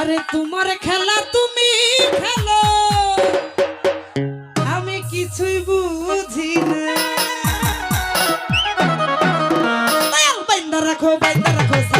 আরে তোমার খেলা তুমি খেলো। আমি কিছুই বুঝি না। রাখো বাইন্দা রাখো